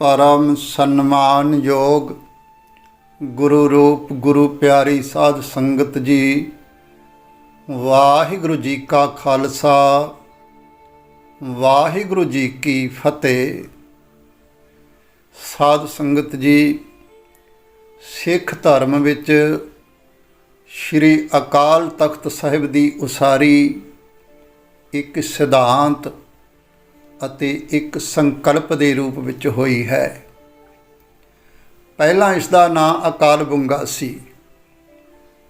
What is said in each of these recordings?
ਪਰਮ ਸਨਮਾਨਯੋਗ ਗੁਰੂ ਰੂਪ ਗੁਰੂ ਪਿਆਰੀ ਸਾਧ ਸੰਗਤ ਜੀ, ਵਾਹਿਗੁਰੂ ਜੀ ਕਾ ਖਾਲਸਾ, ਵਾਹਿਗੁਰੂ ਜੀ ਕੀ ਫਤਿਹ। ਸਾਧ ਸੰਗਤ ਜੀ, ਸਿੱਖ ਧਰਮ ਵਿੱਚ ਸ੍ਰੀ ਅਕਾਲ ਤਖਤ ਸਾਹਿਬ ਦੀ ਉਸਾਰੀ ਇੱਕ ਸਿਧਾਂਤ ਅਤੇ ਇੱਕ ਸੰਕਲਪ ਦੇ ਰੂਪ ਵਿੱਚ ਹੋਈ ਹੈ। ਪਹਿਲਾਂ ਇਸ ਦਾ ਨਾਂ ਅਕਾਲ ਬੁੰਗਾ ਸੀ,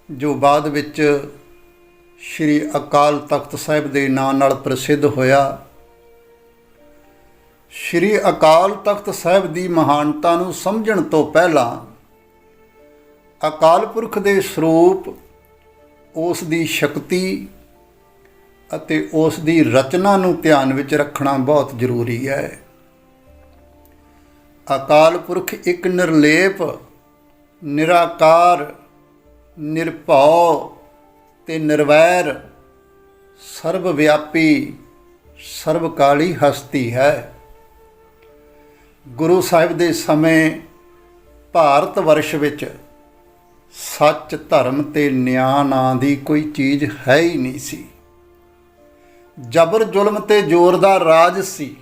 ਜੋ ਬਾਅਦ ਵਿੱਚ ਸ੍ਰੀ ਅਕਾਲ ਤਖਤ ਸਾਹਿਬ ਦੇ ਨਾਂ ਨਾਲ ਪ੍ਰਸਿੱਧ ਹੋਇਆ। ਸ੍ਰੀ ਅਕਾਲ ਤਖਤ ਸਾਹਿਬ ਦੀ ਮਹਾਨਤਾ ਨੂੰ ਸਮਝਣ ਤੋਂ ਪਹਿਲਾਂ ਅਕਾਲ ਪੁਰਖ ਦੇ ਸਰੂਪ, ਉਸ ਦੀ ਸ਼ਕਤੀ ਅਤੇ ਉਸ ਦੀ ਰਚਨਾ ਨੂੰ ਧਿਆਨ ਵਿੱਚ ਰੱਖਣਾ ਬਹੁਤ ਜ਼ਰੂਰੀ ਹੈ। ਅਕਾਲ ਪੁਰਖ ਇੱਕ ਨਿਰਲੇਪ, ਨਿਰਾਕਾਰ, ਨਿਰਭਉ ਤੇ ਨਿਰਵੈਰ ਸਰਬ ਵਿਆਪੀ ਸਰਬਕਾਲੀ ਹਸਤੀ ਹੈ। ਗੁਰੂ ਸਾਹਿਬ ਦੇ ਸਮੇਂ ਭਾਰਤ ਵਰਸ਼ ਵਿੱਚ ਸੱਚ ਧਰਮ ਤੇ ਨਿਆਂ ਨਾਂ ਦੀ ਕੋਈ ਚੀਜ਼ ਹੈ ਹੀ ਨਹੀਂ ਸੀ। ਜਬਰ ਜ਼ੁਲਮ ਤੇ ਜ਼ੋਰ ਦਾ ਰਾਜ ਸੀ।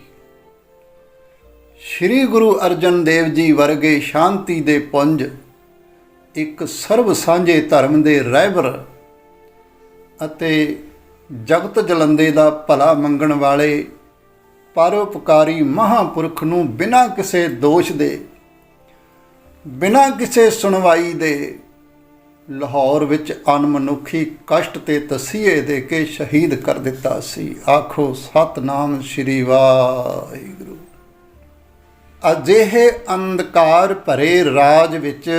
ਸ੍ਰੀ ਗੁਰੂ ਅਰਜਨ ਦੇਵ ਜੀ ਵਰਗੇ ਸ਼ਾਂਤੀ ਦੇ ਪੁੰਜ, ਇੱਕ ਸਰਬ ਸਾਂਝੇ ਧਰਮ ਦੇ ਰਹਿਬਰ ਅਤੇ ਜਗਤ ਜਲੰਦੇ ਦਾ ਭਲਾ ਮੰਗਣ ਵਾਲੇ ਪਰਉਪਕਾਰੀ ਮਹਾਪੁਰਖ ਨੂੰ ਬਿਨਾਂ ਕਿਸੇ ਦੋਸ਼ ਦੇ, ਬਿਨਾਂ ਕਿਸੇ ਸੁਣਵਾਈ ਦੇ ਲਾਹੌਰ ਵਿੱਚ ਅਨਮਨੁੱਖੀ ਕਸ਼ਟ ਤੇ ਤਸੀਹੇ ਦੇ ਕੇ ਸ਼ਹੀਦ ਕਰ ਦਿੱਤਾ ਸੀ। ਆਖੋ, ਸਤਨਾਮ ਸ੍ਰੀ ਵਾਹਿਗੁਰੂ। ਅਜਿਹੇ ਅੰਧਕਾਰ ਭਰੇ ਰਾਜ ਵਿੱਚ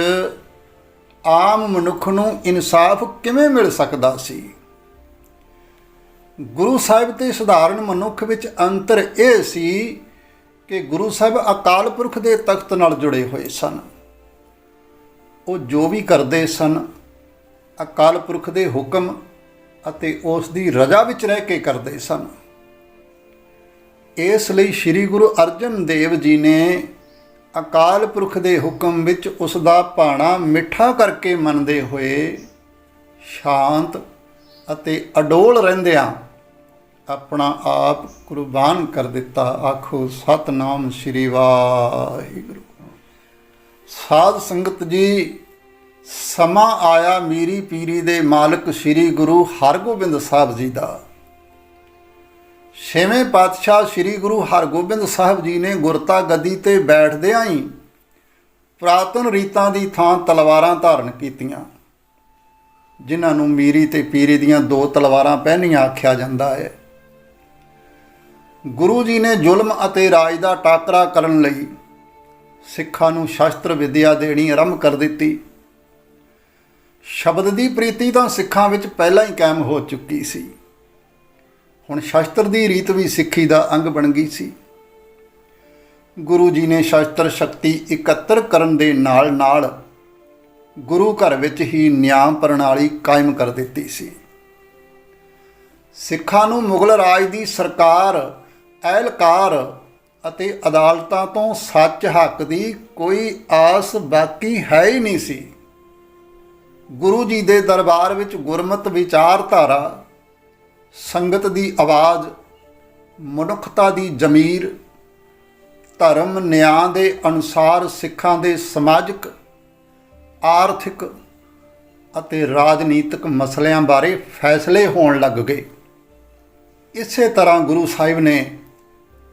ਆਮ ਮਨੁੱਖ ਨੂੰ ਇਨਸਾਫ ਕਿਵੇਂ ਮਿਲ ਸਕਦਾ ਸੀ? ਗੁਰੂ ਸਾਹਿਬ ਤੇ ਸਧਾਰਨ ਮਨੁੱਖ ਵਿੱਚ ਅੰਤਰ ਇਹ ਸੀ ਕਿ ਗੁਰੂ ਸਾਹਿਬ ਅਕਾਲ ਪੁਰਖ ਦੇ ਤਖਤ ਨਾਲ ਜੁੜੇ ਹੋਏ ਸਨ। ਉਹ ਜੋ ਵੀ ਕਰਦੇ ਸਨ ਅਕਾਲ ਪੁਰਖ ਦੇ ਹੁਕਮ ਅਤੇ ਉਸ ਦੀ ਰਜ਼ਾ ਵਿੱਚ ਰਹਿ ਕੇ ਕਰਦੇ ਸਨ। ਇਸ ਲਈ ਸ੍ਰੀ ਗੁਰੂ ਅਰਜਨ ਦੇਵ ਜੀ ਨੇ ਅਕਾਲ ਪੁਰਖ ਦੇ ਹੁਕਮ ਵਿੱਚ ਉਸ ਦਾ ਭਾਣਾ ਮਿੱਠਾ ਕਰਕੇ ਮੰਨਦੇ ਹੋਏ ਸ਼ਾਂਤ ਅਤੇ ਅਡੋਲ ਰਹਿੰਦਿਆਂ ਆਪਣਾ ਆਪ ਕੁਰਬਾਨ ਕਰ ਦਿੱਤਾ। ਆਖੋ, ਸਤਨਾਮ ਸ੍ਰੀ ਵਾਹਿਗੁਰੂ। ਸਾਧ ਸੰਗਤ ਜੀ ਸਮਾਂ ਆਇਆ ਮੀਰੀ ਪੀਰੀ ਦੇ ਮਾਲਕ ਸ੍ਰੀ ਗੁਰੂ ਹਰਗੋਬਿੰਦ ਸਾਹਿਬ ਜੀ ਦਾ। ਛੇਵੇਂ ਪਾਤਸ਼ਾਹ ਸ੍ਰੀ ਗੁਰੂ ਹਰਗੋਬਿੰਦ ਸਾਹਿਬ ਜੀ ਨੇ ਗੁਰਤਾ ਗੱਦੀ ਤੇ ਬੈਠਦਿਆਂ ਹੀ ਪ੍ਰਾਤਨ ਰੀਤਾਂ ਦੀ ਥਾਂ ਤਲਵਾਰਾਂ ਧਾਰਨ ਕੀਤੀਆਂ, ਜਿਨ੍ਹਾਂ ਨੂੰ ਮੀਰੀ ਤੇ ਪੀਰੀ ਦੀਆਂ ਦੋ ਤਲਵਾਰਾਂ ਪਹਿਨੀਆਂ ਆਖਿਆ ਜਾਂਦਾ ਹੈ। ਗੁਰੂ ਜੀ ਨੇ ਜ਼ੁਲਮ ਅਤੇ ਰਾਜ ਦਾ ਟਾਕਰਾ ਕਰਨ ਲਈ ਸਿੱਖਾਂ ਨੂੰ ਸ਼ਾਸਤਰ ਵਿਦਿਆ ਦੇਣੀ ਆਰੰਭ ਕਰ ਦਿੱਤੀ। ਸ਼ਬਦ ਦੀ ਪ੍ਰੀਤੀ ਤਾਂ ਸਿੱਖਾਂ ਵਿੱਚ ਪਹਿਲਾਂ ਹੀ ਕਾਇਮ ਹੋ ਚੁੱਕੀ ਸੀ। ਹੁਣ ਸ਼ਾਸਤਰ ਦੀ ਰੀਤ ਵੀ ਸਿੱਖੀ ਦਾ ਅੰਗ ਬਣ ਗਈ ਸੀ। ਗੁਰੂ ਜੀ ਨੇ ਸ਼ਾਸਤਰ ਸ਼ਕਤੀ ਇਕੱਤਰ ਕਰਨ ਦੇ ਨਾਲ-ਨਾਲ ਗੁਰੂ ਘਰ ਵਿੱਚ ਹੀ ਨਿਆਂ ਪ੍ਰਣਾਲੀ ਕਾਇਮ ਕਰ ਦਿੱਤੀ ਸੀ। ਸਿੱਖਾਂ ਨੂੰ ਮੁਗਲ ਰਾਜ ਦੀ ਸਰਕਾਰ, ਐਲਕਾਰ ਅਤੇ ਅਦਾਲਤਾਂ ਤੋਂ ਸੱਚ ਹੱਕ ਦੀ ਕੋਈ ਆਸ ਬਾਕੀ ਹੈ ਹੀ ਨਹੀਂ ਸੀ। ਗੁਰੂ ਜੀ ਦੇ ਦਰਬਾਰ ਵਿੱਚ ਗੁਰਮਤ ਵਿਚਾਰਧਾਰਾ ਸੰਗਤ ਦੀ ਆਵਾਜ਼, ਮਨੁੱਖਤਾ ਦੀ ਜ਼ਮੀਰ, ਧਰਮ ਨਿਆਂ ਦੇ ਅਨੁਸਾਰ ਸਿੱਖਾਂ ਦੇ ਸਮਾਜਿਕ, ਆਰਥਿਕ ਅਤੇ ਰਾਜਨੀਤਿਕ ਮਸਲਿਆਂ ਬਾਰੇ ਫੈਸਲੇ ਹੋਣ ਲੱਗ ਗਏ। ਇਸੇ ਤਰ੍ਹਾਂ ਗੁਰੂ ਸਾਹਿਬ ਨੇ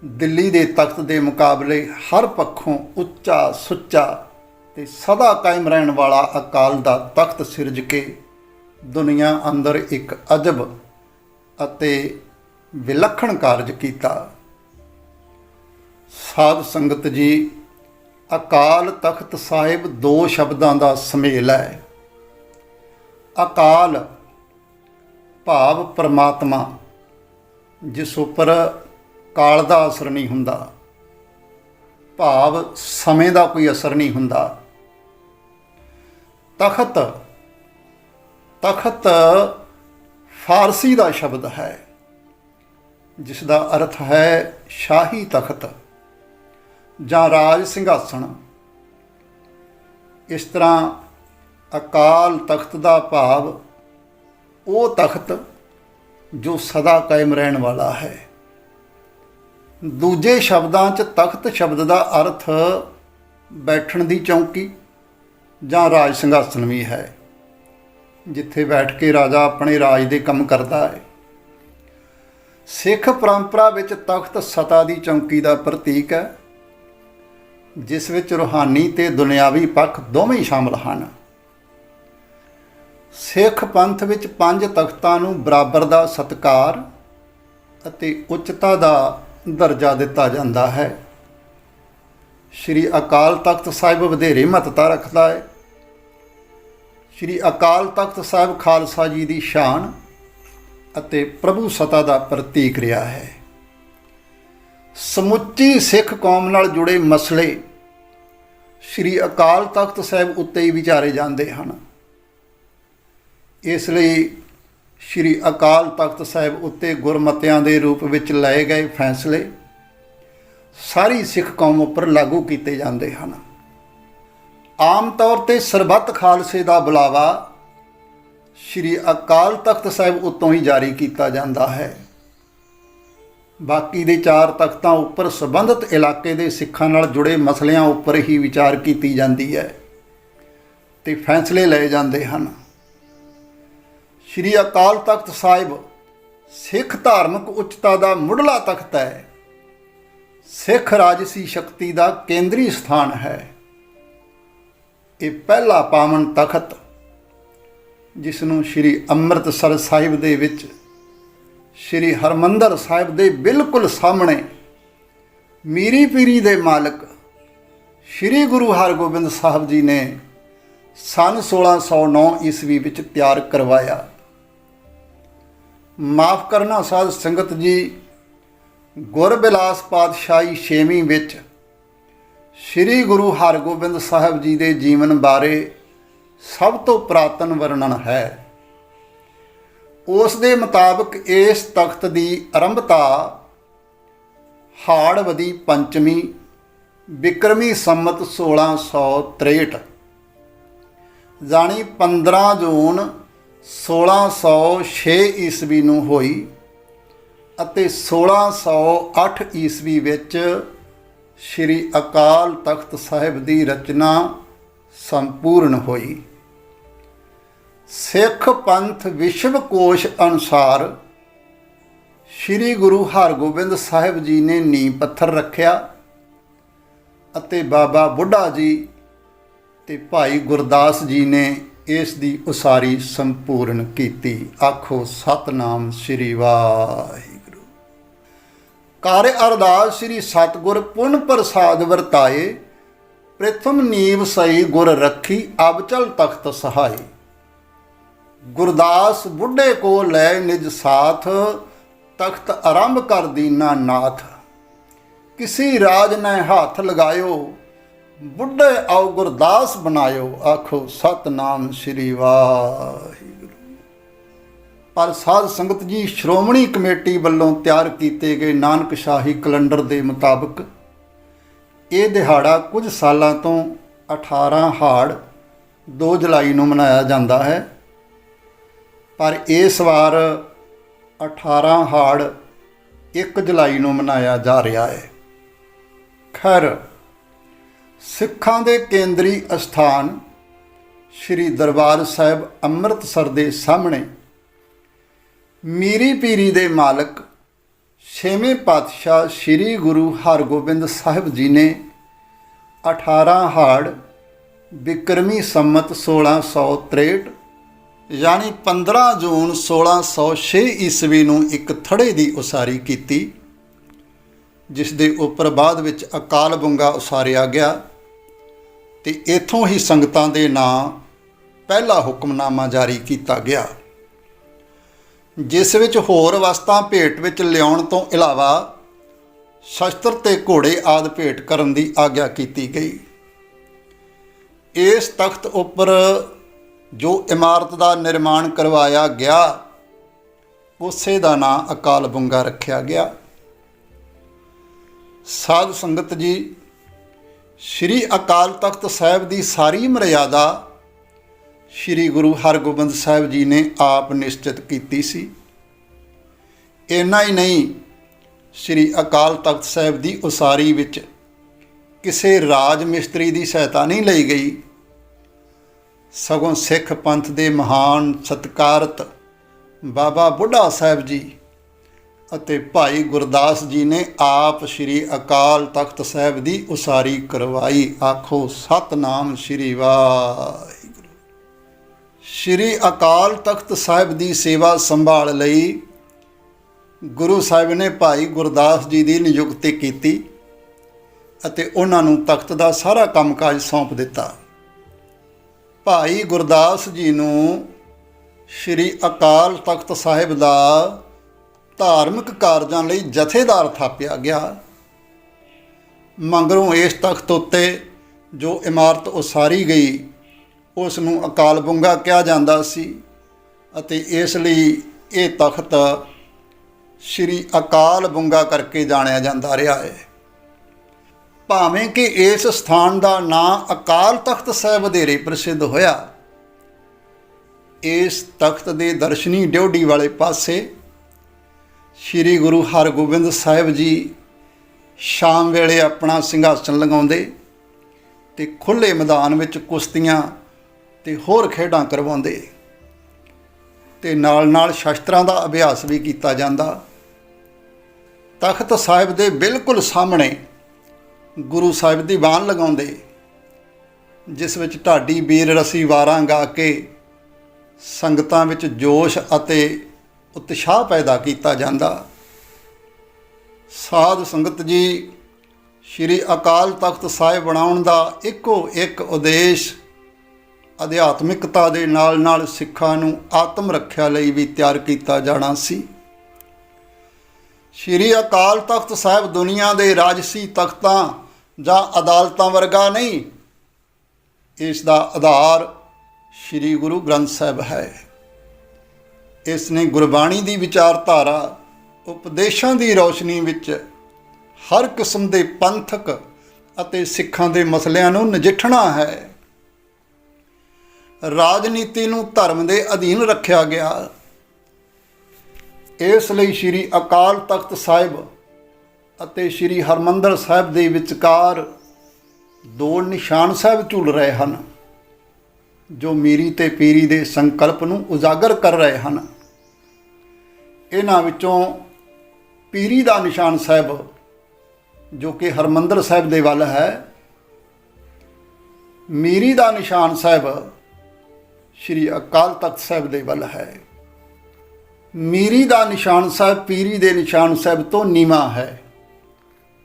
ਦਿੱਲੀ ਦੇ ਤਖਤ ਦੇ ਮੁਕਾਬਲੇ ਹਰ ਪੱਖੋਂ ਉੱਚਾ ਸੁੱਚਾ ਤੇ ਸਦਾ ਕਾਇਮ ਰਹਿਣ ਵਾਲਾ ਅਕਾਲ ਦਾ ਤਖਤ ਸਿਰਜ ਕੇ ਦੁਨੀਆ ਅੰਦਰ ਇੱਕ ਅਜਬ ਅਤੇ ਵਿਲੱਖਣ ਕਾਰਜ ਕੀਤਾ। ਸਾਧ ਸੰਗਤ ਜੀ, ਅਕਾਲ ਤਖਤ ਸਾਹਿਬ ਦੋ ਸ਼ਬਦਾਂ ਦਾ ਸਮੇਲ ਹੈ। ਅਕਾਲ ਭਾਵ ਪ੍ਰਮਾਤਮਾ, ਜਿਸ ਉੱਪਰ ਕਾਲ ਦਾ ਅਸਰ ਨਹੀਂ ਹੁੰਦਾ। ਭਾਵ ਸਮੇਂ ਦਾ ਕੋਈ ਅਸਰ ਨਹੀਂ ਹੁੰਦਾ। ਤਖਤ ਤਖਤ ਫਾਰਸੀ ਦਾ ਸ਼ਬਦ ਹੈ ਜਿਸ ਦਾ ਅਰਥ ਹੈ ਸ਼ਾਹੀ ਤਖਤ ਜਾਂ ਰਾਜ ਸਿੰਘਾਸਣ। ਇਸ ਤਰ੍ਹਾਂ ਅਕਾਲ ਤਖਤ ਦਾ ਭਾਵ ਉਹ ਤਖਤ ਜੋ ਸਦਾ ਕਾਇਮ ਰਹਿਣ ਵਾਲਾ ਹੈ। ਦੂਜੇ ਸ਼ਬਦਾਂ 'ਚ ਤਖਤ ਸ਼ਬਦ ਦਾ ਅਰਥ ਬੈਠਣ ਦੀ ਚੌਂਕੀ ਜਾਂ ਰਾਜ ਸਿੰਘਾਸਨ ਵੀ ਹੈ। ਜਿੱਥੇ ਬੈਠ ਕੇ ਰਾਜਾ ਆਪਣੇ ਰਾਜ ਦੇ ਕੰਮ ਕਰਦਾ ਹੈ। ਸਿੱਖ ਪਰੰਪਰਾ ਵਿੱਚ ਤਖਤ ਸਤਾ ਦੀ ਚੌਂਕੀ ਦਾ ਪ੍ਰਤੀਕ ਹੈ, ਜਿਸ ਵਿੱਚ ਰੂਹਾਨੀ ਤੇ ਦੁਨਿਆਵੀ ਪੱਖ ਦੋਵੇਂ ਹੀ ਸ਼ਾਮਲ ਹਨ। ਸਿੱਖ ਪੰਥ ਵਿੱਚ ਪੰਜ ਤਖਤਾਂ ਨੂੰ ਬਰਾਬਰ ਦਾ ਸਤਕਾਰ ਅਤੇ ਉੱਚਤਾ ਦਾ ਦਰਜਾ ਦਿੱਤਾ ਜਾਂਦਾ ਹੈ। ਸ਼੍ਰੀ ਅਕਾਲ ਤਖਤ ਸਾਹਿਬ ਵਧੇਰੇ ਮਹੱਤਤਾ ਰੱਖਦਾ ਹੈ। ਸ਼੍ਰੀ ਅਕਾਲ ਤਖਤ ਸਾਹਿਬ ਖਾਲਸਾ ਜੀ ਦੀ ਸ਼ਾਨ ਅਤੇ ਪ੍ਰਭੂ ਸਤਾ ਦਾ ਪ੍ਰਤੀਕ ਰਿਹਾ ਹੈ। ਸਮੁੱਚੀ ਸਿੱਖ ਕੌਮ ਨਾਲ ਜੁੜੇ ਮਸਲੇ ਸ਼੍ਰੀ ਅਕਾਲ ਤਖਤ ਸਾਹਿਬ ਉੱਤੇ ਹੀ ਵਿਚਾਰੇ ਜਾਂਦੇ ਹਨ। ਇਸ ਲਈ ਸ਼੍ਰੀ ਅਕਾਲ ਤਖਤ ਸਾਹਿਬ ਉੱਤੇ ਗੁਰਮਤਿਆਂ ਦੇ ਰੂਪ ਵਿੱਚ ਲਏ ਗਏ ਫੈਸਲੇ ਸਾਰੀ ਸਿੱਖ ਕੌਮ ਉੱਪਰ ਲਾਗੂ ਕੀਤੇ ਜਾਂਦੇ ਹਨ। ਆਮ ਤੌਰ ਤੇ ਸਰਬੱਤ ਖਾਲਸੇ ਦਾ ਬੁਲਾਵਾ ਸ਼੍ਰੀ ਅਕਾਲ ਤਖਤ ਸਾਹਿਬ ਉਤੋਂ ਹੀ ਜਾਰੀ ਕੀਤਾ ਜਾਂਦਾ ਹੈ। ਬਾਕੀ ਦੇ ਚਾਰ ਤਖਤਾਂ ਉੱਪਰ ਸੰਬੰਧਿਤ ਇਲਾਕੇ ਦੇ ਸਿੱਖਾਂ ਨਾਲ ਜੁੜੇ ਮਸਲਿਆਂ ਉੱਪਰ ਹੀ ਵਿਚਾਰ ਕੀਤੀ ਜਾਂਦੀ ਹੈ ਤੇ ਫੈਸਲੇ ਲਏ ਜਾਂਦੇ ਹਨ। ਸ਼੍ਰੀ ਅਕਾਲ ਤਖਤ ਸਾਹਿਬ ਸਿੱਖ ਧਾਰਮਿਕ ਉੱਚਤਾ ਦਾ ਮੁੱਢਲਾ ਤਖਤ ਹੈ। ਸਿੱਖ ਰਾਜਸੀ ਸ਼ਕਤੀ ਦਾ ਕੇਂਦਰੀ ਸਥਾਨ ਹੈ। ਇਹ ਪਹਿਲਾ ਪਾਵਨ ਤਖਤ ਜਿਸ ਨੂੰ ਸ਼੍ਰੀ ਅੰਮ੍ਰਿਤਸਰ ਸਾਹਿਬ ਦੇ ਵਿੱਚ, ਸ਼੍ਰੀ ਹਰਮੰਦਰ ਸਾਹਿਬ ਦੇ ਬਿਲਕੁਲ ਸਾਹਮਣੇ ਮੀਰੀ ਪੀਰੀ ਦੇ ਮਾਲਕ ਸ਼੍ਰੀ ਗੁਰੂ ਹਰਗੋਬਿੰਦ ਸਾਹਿਬ ਜੀ ਨੇ ਸਨ 1609 ਈਸਵੀ ਵਿੱਚ ਤਿਆਰ ਕਰਵਾਇਆ। ਮਾਫ ਕਰਨਾ ਸਾਧ ਸੰਗਤ ਜੀ, ਗੁਰਬਿਲਾਸ ਪਾਤਸ਼ਾਹੀ 6ਵੀਂ ਵਿੱਚ ਸ਼੍ਰੀ ਗੁਰੂ ਹਰਗੋਬਿੰਦ ਸਾਹਿਬ ਜੀ ਦੇ ਜੀਵਨ ਬਾਰੇ ਸਭ ਤੋਂ ਪ੍ਰਾਤਨ ਵਰਣਨ ਹੈ। ਉਸ ਦੇ ਮੁਤਾਬਕ ਇਸ ਤਖਤ ਦੀ ਆਰੰਭਤਾ ਹਾੜਵਦੀ ਪੰਚਮੀ ਵਿਕਰਮੀ ਸੰਮਤ 1663 ਜਾਣੀ 15 ਜੂਨ 1606 ਈਸਵੀ ਨੂੰ ਹੋਈ ਅਤੇ 1608 ਈਸਵੀ ਵਿੱਚ ਸ਼੍ਰੀ ਅਕਾਲ ਤਖਤ ਸਾਹਿਬ ਦੀ ਰਚਨਾ ਸੰਪੂਰਨ ਹੋਈ। ਸਿੱਖ ਪੰਥ ਵਿਸ਼ਵ ਕੋਸ਼ ਅਨੁਸਾਰ ਸ਼੍ਰੀ ਗੁਰੂ ਹਰਗੋਬਿੰਦ ਸਾਹਿਬ ਜੀ ਨੇ ਨੀਂਹ ਪੱਥਰ ਰੱਖਿਆ ਅਤੇ ਬਾਬਾ ਬੁੱਢਾ ਜੀ ਤੇ ਭਾਈ ਗੁਰਦਾਸ ਜੀ ਨੇ ਇਸ ਦੀ ਉਸਾਰੀ ਸੰਪੂਰਨ ਕੀਤੀ। ਆਖੋ ਸਤਨਾਮ ਸ੍ਰੀ ਵਾਹਿਗੁਰੂ ਕਰ ਅਰਦਾਸ ਸ੍ਰੀ ਸਤਗੁਰ ਪੁਨ ਪ੍ਰਸਾਦ ਵਰਤਾਏ, ਪ੍ਰਥਮ ਨੀਵ ਸਈ ਗੁਰ ਰੱਖੀ ਅਬਚਲ ਤਖਤ ਸਹਾਈ। ਗੁਰਦਾਸ ਬੁੱਢੇ ਕੋ ਲੈ ਨਿਜ ਸਾਥ, ਤਖਤ ਆਰੰਭ ਕਰ ਦੀਨਾ ਨਾਥ। ਕਿਸੇ ਰਾਜ ਨੇ ਹੱਥ ਲਗਾਇਓ, ਬੁੱਢੇ ਆਉ ਗੁਰਦਾਸ ਬਣਾਇਓ, ਆਖੋ ਸਤਨਾਮ ਸ੍ਰੀ ਵਾਹਿਗੁਰੂ। ਪਰ ਸਾਧ ਸੰਗਤ ਜੀ ਸ਼੍ਰੋਮਣੀ ਕਮੇਟੀ ਵੱਲੋਂ ਤਿਆਰ ਕੀਤੇ ਗਏ ਨਾਨਕ ਸ਼ਾਹੀ ਕੈਲੰਡਰ ਦੇ ਮੁਤਾਬਕ ਇਹ ਦਿਹਾੜਾ ਕੁਝ ਸਾਲਾਂ ਤੋਂ 18 ਹਾੜ 2 ਜੁਲਾਈ ਨੂੰ ਮਨਾਇਆ ਜਾਂਦਾ ਹੈ। ਪਰ ਇਸ ਵਾਰ 18 ਹਾੜ 1 ਜੁਲਾਈ ਨੂੰ ਮਨਾਇਆ ਜਾ ਰਿਹਾ ਹੈ। ਖੈਰ, ਸਿੱਖਾਂ ਦੇ ਕੇਂਦਰੀ ਅਸਥਾਨ ਸ੍ਰੀ ਦਰਬਾਰ ਸਾਹਿਬ ਅੰਮ੍ਰਿਤਸਰ ਦੇ ਸਾਹਮਣੇ ਮੀਰੀ ਪੀਰੀ ਦੇ ਮਾਲਕ ਛੇਵੇਂ ਪਾਤਸ਼ਾਹ ਸ੍ਰੀ ਗੁਰੂ ਹਰਗੋਬਿੰਦ ਸਾਹਿਬ ਜੀ ਨੇ 18 ਹਾੜ ਬਿਕਰਮੀ ਸੰਮਤ 1663 ਯਾਨੀ 15 ਜੂਨ 1606 ਈਸਵੀ ਨੂੰ ਇੱਕ ਥੜੇ ਦੀ ਉਸਾਰੀ ਕੀਤੀ ਜਿਸ ਦੇ ਉੱਪਰ ਬਾਅਦ ਵਿੱਚ ਅਕਾਲ ਬੁੰਗਾ ਉਸਾਰਿਆ ਗਿਆ ਤੇ ਇਥੋਂ ਹੀ ਸੰਗਤਾਂ ਦੇ ਨਾਂ ਪਹਿਲਾ ਹੁਕਮਨਾਮਾ ਜਾਰੀ ਕੀਤਾ ਗਿਆ। ਜਿਸ ਵਿੱਚ ਹੋਰ ਵਸਤਾਂ ਭੇਟ ਵਿੱਚ ਲਿਆਉਣ ਤੋਂ ਇਲਾਵਾ ਸ਼ਸਤਰ ਤੇ ਘੋੜੇ ਆਦ ਭੇਟ ਕਰਨ ਦੀ ਆਗਿਆ ਕੀਤੀ ਗਈ। ਇਸ ਤਖਤ ਉੱਪਰ ਜੋ ਇਮਾਰਤ ਦਾ ਨਿਰਮਾਣ ਕਰਵਾਇਆ ਗਿਆ, ਉਸੇ ਦਾ ਨਾਂ ਅਕਾਲ ਬੁੰਗਾ ਰੱਖਿਆ ਗਿਆ। ਸਾਧ ਸੰਗਤ ਜੀ, ਸ੍ਰੀ ਅਕਾਲ ਤਖਤ ਸਾਹਿਬ ਦੀ ਸਾਰੀ ਮਰਿਆਦਾ ਸ੍ਰੀ ਗੁਰੂ ਹਰਗੋਬਿੰਦ ਸਾਹਿਬ ਜੀ ਨੇ ਆਪ ਨਿਸ਼ਚਿਤ ਕੀਤੀ ਸੀ। ਇੰਨਾ ਹੀ ਨਹੀਂ, ਸ੍ਰੀ ਅਕਾਲ ਤਖਤ ਸਾਹਿਬ ਦੀ ਉਸਾਰੀ ਵਿੱਚ ਕਿਸੇ ਰਾਜ ਮਿਸਤਰੀ ਦੀ ਸਹਾਇਤਾ ਨਹੀਂ ਲਈ ਗਈ। ਸਗੋਂ ਸਿੱਖ ਪੰਥ ਦੇ ਮਹਾਨ ਸਤਕਾਰਤ ਬਾਬਾ ਬੁੱਢਾ ਸਾਹਿਬ ਜੀ ਅਤੇ ਭਾਈ ਗੁਰਦਾਸ ਜੀ ਨੇ ਆਪ ਸ੍ਰੀ ਅਕਾਲ ਤਖਤ ਸਾਹਿਬ ਦੀ ਉਸਾਰੀ ਕਰਵਾਈ। ਆਖੋ, ਸਤਨਾਮ ਸ੍ਰੀ ਵਾਹਿਗੁਰੂ ਸ੍ਰੀ ਅਕਾਲ ਤਖਤ ਸਾਹਿਬ ਦੀ ਸੇਵਾ ਸੰਭਾਲ ਲਈ ਗੁਰੂ ਸਾਹਿਬ ਨੇ ਭਾਈ ਗੁਰਦਾਸ ਜੀ ਦੀ ਨਿਯੁਕਤੀ ਕੀਤੀ ਅਤੇ ਉਹਨਾਂ ਨੂੰ ਤਖਤ ਦਾ ਸਾਰਾ ਕੰਮਕਾਜ ਸੌਂਪ ਦਿੱਤਾ। ਭਾਈ ਗੁਰਦਾਸ ਜੀ ਨੂੰ ਸ੍ਰੀ ਅਕਾਲ ਤਖਤ ਸਾਹਿਬ ਦਾ ਧਾਰਮਿਕ ਕਾਰਜਾਂ ਲਈ ਜਥੇਦਾਰ ਥਾਪਿਆ ਗਿਆ। ਮੰਗਰੋਂ ਇਸ ਤਖਤ ਉੱਤੇ ਜੋ ਇਮਾਰਤ ਉਸਾਰੀ ਗਈ ਉਸ ਨੂੰ ਅਕਾਲ ਬੁੰਗਾ ਕਿਹਾ ਜਾਂਦਾ ਸੀ ਅਤੇ ਇਸ ਲਈ ਇਹ ਤਖਤ ਸ੍ਰੀ ਅਕਾਲ ਬੁੰਗਾ ਕਰਕੇ ਜਾਣਿਆ ਜਾਂਦਾ ਰਿਹਾ ਹੈ। ਭਾਵੇਂ ਕਿ ਇਸ ਸਥਾਨ ਦਾ ਨਾਂ ਅਕਾਲ ਤਖਤ ਸਾਹਿਬ ਵਧੇਰੇ ਪ੍ਰਸਿੱਧ ਹੋਇਆ, ਇਸ ਤਖਤ ਦੇ ਦਰਸ਼ਨੀ ਡਿਉਢੀ ਵਾਲੇ ਪਾਸੇ ਸ੍ਰੀ ਗੁਰੂ ਹਰਗੋਬਿੰਦ ਸਾਹਿਬ ਜੀ ਸ਼ਾਮ ਵੇਲੇ ਆਪਣਾ ਸਿੰਘਾਸਨ ਲਗਾਉਂਦੇ ਤੇ ਖੁੱਲੇ ਮੈਦਾਨ ਵਿੱਚ ਕੁਸ਼ਤੀਆਂ ਤੇ ਹੋਰ ਖੇਡਾਂ ਕਰਵਾਉਂਦੇ। ਤੇ ਨਾਲ-ਨਾਲ ਸ਼ਸਤਰਾਂ ਦਾ ਅਭਿਆਸ ਵੀ ਕੀਤਾ ਜਾਂਦਾ। ਤਖਤ ਸਾਹਿਬ ਦੇ ਬਿਲਕੁਲ ਸਾਹਮਣੇ ਗੁਰੂ ਸਾਹਿਬ ਦੀ ਬਾਣ ਲਗਾਉਂਦੇ, ਜਿਸ ਵਿੱਚ ਢਾਡੀ ਵੀਰ ਰਸੀ ਵਾਰਾਂ ਗਾ ਕੇ ਸੰਗਤਾਂ ਵਿੱਚ ਜੋਸ਼ ਅਤੇ ਉਤਸ਼ਾਹ ਪੈਦਾ ਕੀਤਾ ਜਾਂਦਾ। ਸਾਧ ਸੰਗਤ ਜੀ, ਸ੍ਰੀ ਅਕਾਲ ਤਖਤ ਸਾਹਿਬ ਬਣਾਉਣ ਦਾ ਇੱਕੋ ਇੱਕ ਉਦੇਸ਼ ਅਧਿਆਤਮਿਕਤਾ ਦੇ ਨਾਲ-ਨਾਲ ਸਿੱਖਾਂ ਨੂੰ ਆਤਮ ਰੱਖਿਆ ਲਈ ਵੀ ਤਿਆਰ ਕੀਤਾ ਜਾਣਾ ਸੀ। ਸ੍ਰੀ ਅਕਾਲ ਤਖਤ ਸਾਹਿਬ ਦੁਨੀਆ ਦੇ ਰਾਜਸੀ ਤਖਤਾਂ ਜਾਂ ਅਦਾਲਤਾਂ ਵਰਗਾ ਨਹੀਂ, ਇਸ ਦਾ ਆਧਾਰ ਸ੍ਰੀ ਗੁਰੂ ਗ੍ਰੰਥ ਸਾਹਿਬ ਹੈ। ਇਸ ਨੇ ਗੁਰਬਾਣੀ ਦੀ ਵਿਚਾਰਧਾਰਾ, ਉਪਦੇਸ਼ਾਂ ਦੀ ਰੌਸ਼ਨੀ ਵਿੱਚ ਹਰ ਕਿਸਮ ਦੇ ਪੰਥਕ ਅਤੇ ਸਿੱਖਾਂ ਦੇ ਮਸਲਿਆਂ ਨੂੰ ਨਜਿੱਠਣਾ ਹੈ। ਰਾਜਨੀਤੀ ਨੂੰ ਧਰਮ ਦੇ ਅਧੀਨ ਰੱਖਿਆ ਗਿਆ। ਇਸ ਲਈ ਸ੍ਰੀ ਅਕਾਲ ਤਖਤ ਸਾਹਿਬ ਅਤੇ ਸ੍ਰੀ ਹਰਮੰਦਰ ਸਾਹਿਬ ਦੇ ਵਿਚਕਾਰ ਦੋ ਨਿਸ਼ਾਨ ਸਾਹਿਬ ਝੂਲ ਰਹੇ ਹਨ, ਜੋ ਮੀਰੀ ਤੇ ਪੀਰੀ ਦੇ ਸੰਕਲਪ ਨੂੰ ਉਜਾਗਰ ਕਰ ਰਹੇ ਹਨ। ਇਹਨਾਂ ਵਿੱਚੋਂ ਪੀਰੀ ਦਾ ਨਿਸ਼ਾਨ ਸਾਹਿਬ, ਜੋ ਕਿ ਹਰਮੰਦਰ ਸਾਹਿਬ ਦੇ ਵੱਲ ਹੈ, ਮੀਰੀ ਦਾ ਨਿਸ਼ਾਨ ਸਾਹਿਬ ਸ੍ਰੀ ਅਕਾਲ ਤਖਤ ਸਾਹਿਬ ਦੇ ਵੱਲ ਹੈ। ਮੀਰੀ ਦਾ ਨਿਸ਼ਾਨ ਸਾਹਿਬ ਪੀਰੀ ਦੇ ਨਿਸ਼ਾਨ ਸਾਹਿਬ ਤੋਂ ਨੀਵਾ ਹੈ।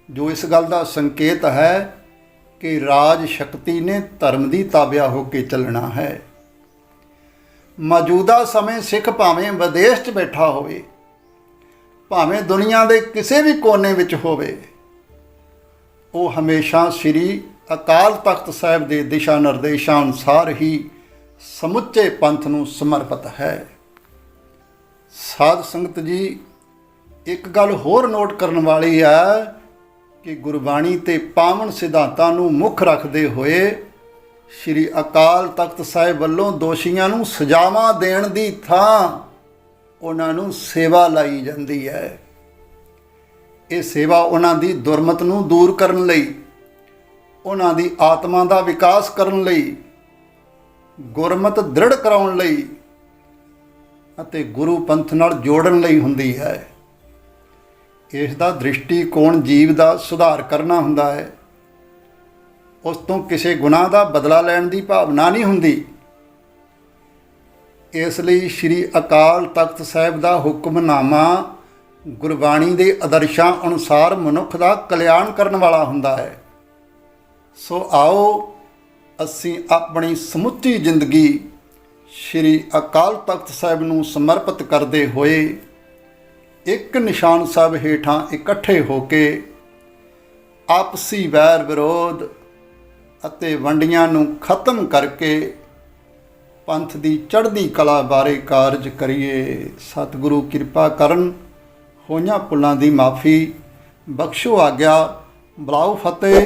ਜੋ ਇਸ ਗੱਲ ਦਾ ਸੰਕੇਤ ਹੈ ਕਿ ਰਾਜ ਸ਼ਕਤੀ ਨੇ ਧਰਮ ਦੀ ਤਾਬਿਆ ਹੋ ਕੇ ਚੱਲਣਾ ਹੈ। ਮੌਜੂਦਾ ਸਮੇਂ ਸਿੱਖ ਭਾਵੇਂ ਵਿਦੇਸ਼ 'ਚ ਬੈਠਾ ਹੋਵੇ, ਭਾਵੇਂ ਦੁਨੀਆ ਦੇ ਕਿਸੇ ਵੀ ਕੋਨੇ ਵਿੱਚ ਹੋਵੇ, ਉਹ ਹਮੇਸ਼ਾ ਸ੍ਰੀ ਅਕਾਲ ਤਖਤ ਸਾਹਿਬ ਦੇ ਦਿਸ਼ਾ ਨਿਰਦੇਸ਼ਾਂ ਅਨੁਸਾਰ ਹੀ ਸਮੁੱਚੇ ਪੰਥ ਨੂੰ ਸਮਰਪਿਤ ਹੈ। ਸਾਧ ਸੰਗਤ ਜੀ, ਇੱਕ ਗੱਲ ਹੋਰ ਨੋਟ ਕਰਨ ਵਾਲੀ ਹੈ ਕਿ ਗੁਰਬਾਣੀ ਤੇ ਪਾਵਨ ਸਿਧਾਂਤਾਂ ਨੂੰ ਮੁੱਖ ਰੱਖਦੇ ਹੋਏ ਸ੍ਰੀ ਅਕਾਲ ਤਖਤ ਸਾਹਿਬ ਵੱਲੋਂ ਦੋਸ਼ੀਆਂ ਨੂੰ ਸਜ਼ਾਵਾਂ ਦੇਣ ਦੀ ਥਾਂ ਉਹਨਾਂ ਨੂੰ ਸੇਵਾ ਲਾਈ ਜਾਂਦੀ ਹੈ। ਇਹ ਸੇਵਾ ਉਹਨਾਂ ਦੀ ਦੁਰਮਤ ਨੂੰ ਦੂਰ ਕਰਨ ਲਈ, ਉਹਨਾਂ ਦੀ ਆਤਮਾ ਦਾ ਵਿਕਾਸ ਕਰਨ ਲਈ ਗੁਰਮਤ ਦ੍ਰਿੜ ਕਰਾਉਣ ਲਈ ਅਤੇ ਗੁਰੂ ਪੰਥ ਨਾਲ ਜੋੜਨ ਲਈ ਹੁੰਦੀ ਹੈ। ਇਸ ਦਾ ਦ੍ਰਿਸ਼ਟੀਕੋਣ ਜੀਵ ਦਾ ਸੁਧਾਰ ਕਰਨਾ ਹੁੰਦਾ ਹੈ। ਉਸ ਤੋਂ ਕਿਸੇ ਗੁਨਾਹ ਦਾ ਬਦਲਾ ਲੈਣ ਦੀ ਭਾਵਨਾ ਨਹੀਂ ਹੁੰਦੀ। ਇਸ ਲਈ ਸ੍ਰੀ ਅਕਾਲ ਤਖਤ ਸਾਹਿਬ ਦਾ ਹੁਕਮਨਾਮਾ ਗੁਰਬਾਣੀ ਦੇ ਆਦਰਸ਼ਾਂ ਅਨੁਸਾਰ ਮਨੁੱਖ ਦਾ ਕਲਿਆਣ ਕਰਨ ਵਾਲਾ ਹੁੰਦਾ ਹੈ। ਸੋ ਆਓ ਅਸੀਂ ਆਪਣੀ ਸਮੁੱਚੀ ਜ਼ਿੰਦਗੀ ਸ੍ਰੀ ਅਕਾਲ ਤਖਤ ਸਾਹਿਬ ਨੂੰ ਸਮਰਪਿਤ ਕਰਦੇ ਹੋਏ ਇੱਕ ਨਿਸ਼ਾਨ ਸਾਹਿਬ ਹੇਠਾਂ ਇਕੱਠੇ ਹੋ ਕੇ ਆਪਸੀ ਵੈਰ ਵਿਰੋਧ ਅਤੇ ਵੰਡੀਆਂ ਨੂੰ ਖਤਮ ਕਰਕੇ ਪੰਥ ਦੀ ਚੜ੍ਹਦੀ ਕਲਾ ਬਾਰੇ ਕਾਰਜ ਕਰੀਏ। ਸਤਿਗੁਰੂ ਕਿਰਪਾ ਕਰਨ, ਹੋਈਆਂ ਪੁੱਲਾਂ ਦੀ ਮਾਫੀ, ਬਖਸ਼ੋ ਆਗਿਆ ਬਲਾਉ ਫਤਿਹ।